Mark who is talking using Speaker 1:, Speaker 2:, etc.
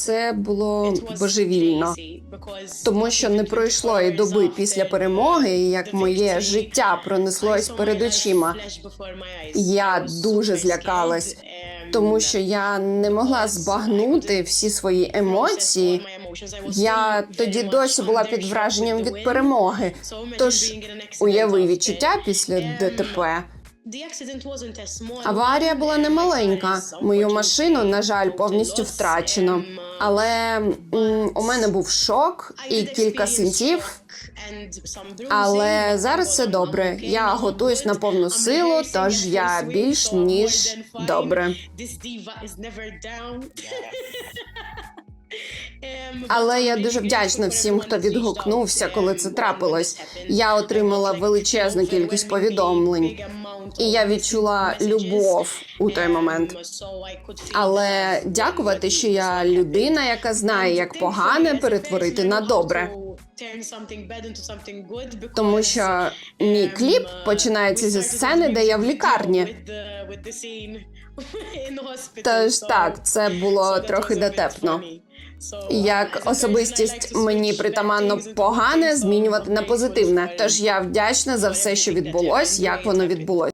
Speaker 1: Це було божевільно, тому що не пройшло і доби після перемоги, як моє життя пронеслось перед очима. Я дуже злякалась, тому що я не могла збагнути всі свої емоції. Я тоді досі була під враженням від перемоги. Тож уяви відчуття після ДТП. Аварія була немаленька. Мою машину, на жаль, повністю втрачено. Але м, у мене був шок і кілька синтів. Але зараз все добре. Я готуюсь на повну силу, тож я більш ніж добре. Але я дуже вдячна всім, хто відгукнувся, коли це трапилось. Я отримала величезну кількість повідомлень, і я відчула любов у той момент. Але дякувати, що я людина, яка знає, як погане перетворити на добре. Тому що мій кліп починається зі сцени, де я в лікарні. Тож так, це було трохи дотепно. Як особистість мені притаманно погане змінювати на позитивне. Тож я вдячна за все, що відбулось, як воно відбулось.